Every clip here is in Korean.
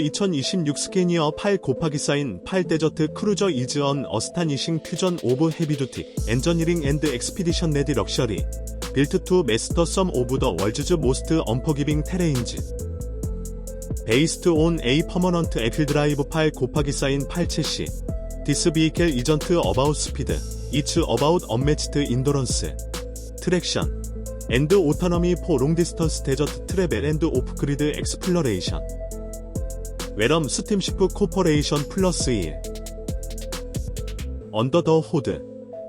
2026 스캐니어 8 곱하기 사인 8 데저트 크루저 이즈언 어스타니싱 퓨전 오브 헤비두티 엔저니링 앤드 엑스피디션 레디 럭셔리 빌트 투 메스터 썸 오브 더 월즈즈 모스트 언퍼기빙 테레인즈. 베이스트 온 A 퍼머넌트 에필 드라이브 8 곱하기 사인 8 채시 디스 비이켈 이전트 어바웃 스피드 이츠 어바웃 언매치트 인도런스 트랙션 앤드 오토너미 포 롱디스턴스 데저트 트래벨 앤드 오프 그리드 엑스플러레이션 웨럼 스팀시프 코퍼레이션 플러스 1 언더 더 호드.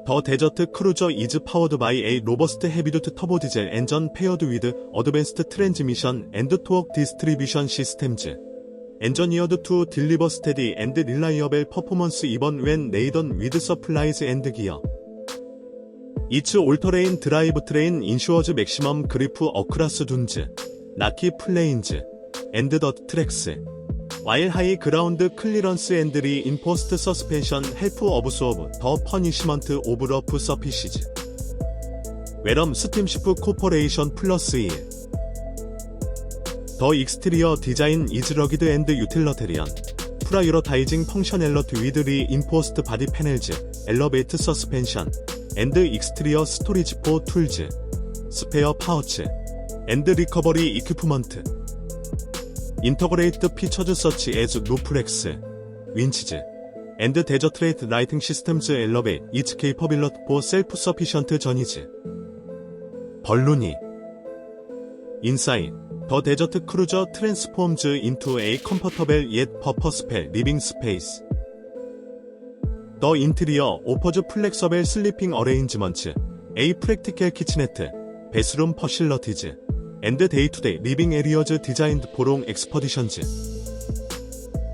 더 데저트 크루저 이즈 파워드 바이 에이 로버스트 헤비두트 터보 디젤 엔전 페어드 위드 어드밴스트 트랜즈미션 앤드 토억 디스트리뷰션 시스템즈. 엔저니어드 투 딜리버 스테디 앤드 릴라이어벨 퍼포먼스 이번 웬 네이던 위드 서플라이즈 앤드 기어. 이츠 올터레인 드라이브 트레인 인슈어즈 맥시멈 그리프 어크라스 둔즈. 나키 플레인즈. 앤드 더 트랙스 와일 하이 그라운드 클리런스 앤드 리 인포스트 서스펜션 헬프 어브소브 더 퍼니시먼트 오브 러프 서피시즈. 웨럼 스팀시프 코퍼레이션 플러스 1더 익스트리어 디자인 이즈 러기드 앤드 유틸러테리언. 프라유러타이징 펑셔넬러트 위드 리 인포스트 바디 패널즈 엘러베이트 서스펜션 앤드 익스트리어 스토리지 포 툴즈. 스페어 파우치. 앤드 리커버리 이큐프먼트 인터그레이트 피처즈 서치 에즈 루플렉스 윈치즈 앤드 데저트레이트 라이팅 시스템즈 엘러베 이츠 케이퍼빌럿 포 셀프 서피션트 전이즈. 벌루니 인사인 더 데저트 크루저 트랜스폼즈 인투 에이 컴퍼터벨 옛 퍼퍼스펠 리빙 스페이스. 더 인테리어 오퍼즈 플렉서벨 슬리핑 어레인지먼츠 A 프랙티컬 키치네트 베스룸 퍼실러티즈 앤드 데이투데이 리빙 에리어즈 디자인드 포롱 엑스퍼디션즈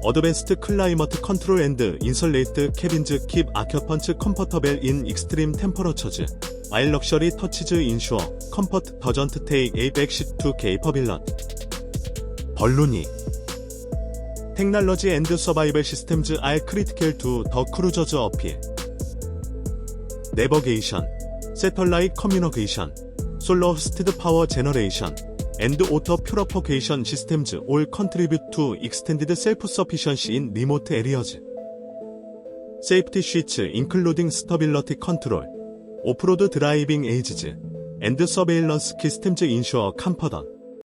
어드밴스트 클라이머트 컨트롤 앤드 인설레이트 캐빈즈 킵 아큐펀츠 컴퍼터벨 인 익스트림 템퍼러처즈 와일 럭셔리 터치즈 인슈어 컴퍼트 더전트 백시트 투 케이퍼빌런 벌루니 테크놀로지 앤드 서바이벌 시스템즈 알 크리티컬 투 더 크루저즈 어필 내버게이션 세털라이트 커뮤니케이션 솔로 스티드 파워 제너레이션 앤드 오터 퓨러퍼게이션 시스템즈 올 컨트리뷰트 투 익스텐디드 셀프 서피션시 인 리모트 에리어즈 세이프티 쉬츠 인클루딩 스터빌러티 컨트롤 오프로드 드라이빙 에이지즈 앤드 서베일런스 시스템즈 인슈어 캄퍼던